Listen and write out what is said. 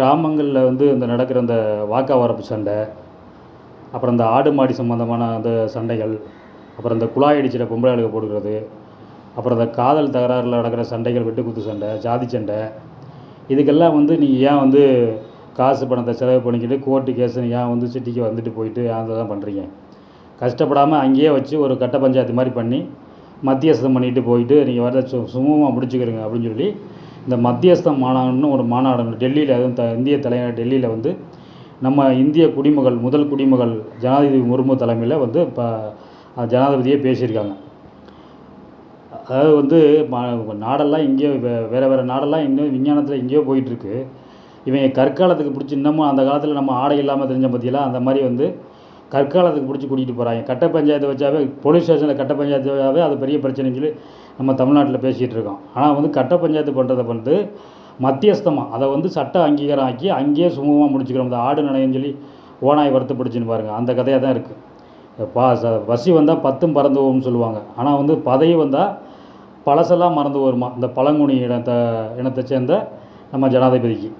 கிராமங்களில் வந்து இந்த நடக்கிற அந்த வாக்கா வரப்பு சண்டை அப்புறம் இந்த ஆடு மாடி சம்மந்தமான அந்த சண்டைகள் அப்புறம் இந்த குழாய் அடிச்சிட பொம்பளை ஆளுக போடுகிறது அப்புறம் இந்த காதல் தகராறில் நடக்கிற சண்டைகள் வெட்டுக்குத்து சண்டை ஜாதி சண்டை இதுக்கெல்லாம் வந்து நீங்கள் ஏன் வந்து காசு பணத்தை செலவு பண்ணிக்கிட்டு கோர்ட்டு கேஸுன்னு ஏன் வந்து சிட்டிக்கு வந்துட்டு போயிட்டு ஏன் தான் பண்ணுறீங்க கஷ்டப்படாமல் அங்கேயே வச்சு ஒரு கட்ட பஞ்சாயத்து மாதிரி பண்ணி மத்தியஸ்தம் பண்ணிட்டு போயிட்டு நீங்கள் வர சு சுமூகமாக முடிச்சுக்கிறீங்க அப்படின்னு சொல்லி இந்த மத்தியஸ்தம் மாநாடுன்னு ஒரு மாநாடு டெல்லியில் அதுவும் த இந்திய தலைநகர் டெல்லியில் வந்து நம்ம இந்திய குடிமகள் முதல் குடிமகள் ஜனாதிபதி முர்மு தலைமையில் வந்து இப்போ ஜனாதிபதியே பேசியிருக்காங்க. அதாவது வந்து நாடெல்லாம் எங்கேயோ வே- வேறு வேறு நாடெல்லாம் இன்னும் விஞ்ஞானத்தில் எங்கேயோ போயிட்டுருக்கு. இவங்க கற்காலத்துக்கு பிடிச்சி இன்னமும் அந்த காலத்தில் நம்ம ஆடை இல்லாமல் தெரிஞ்ச பற்றியெல்லாம் அந்த மாதிரி வந்து கற்காலத்துக்கு பிடிச்சி கூட்டிகிட்டு போகிறாங்க கட்ட பஞ்சாயத்து வச்சாவே போலீஸ் ஸ்டேஷனில் கட்ட பஞ்சாயத்து வச்சாவே அது பெரிய பிரச்சனைன்னு சொல்லி நம்ம தமிழ்நாட்டில் பேசிகிட்டு இருக்கோம். ஆனால் வந்து கட்ட பஞ்சாயத்து பண்ணுறதை வந்து மத்தியஸ்தமாக அதை வந்து சட்ட அங்கீகாரம் ஆக்கி அங்கேயே சுமூகமாக முடிச்சுக்கிறோம். இந்த ஆடு நடைன்னு சொல்லி ஓனாய் வருத்தப்படுச்சுன்னு பாருங்கள் அந்த கதையாக தான் இருக்குது பா ச பசி வந்தால் பத்தும் பறந்து போகும்னு சொல்லுவாங்க. ஆனால் வந்து பதவி வந்தால் பழசெல்லாம் மறந்து வருமா இந்த பழங்குனி இனத்தை இனத்தை சேர்ந்த நம்ம ஜனாதிபதிக்கு.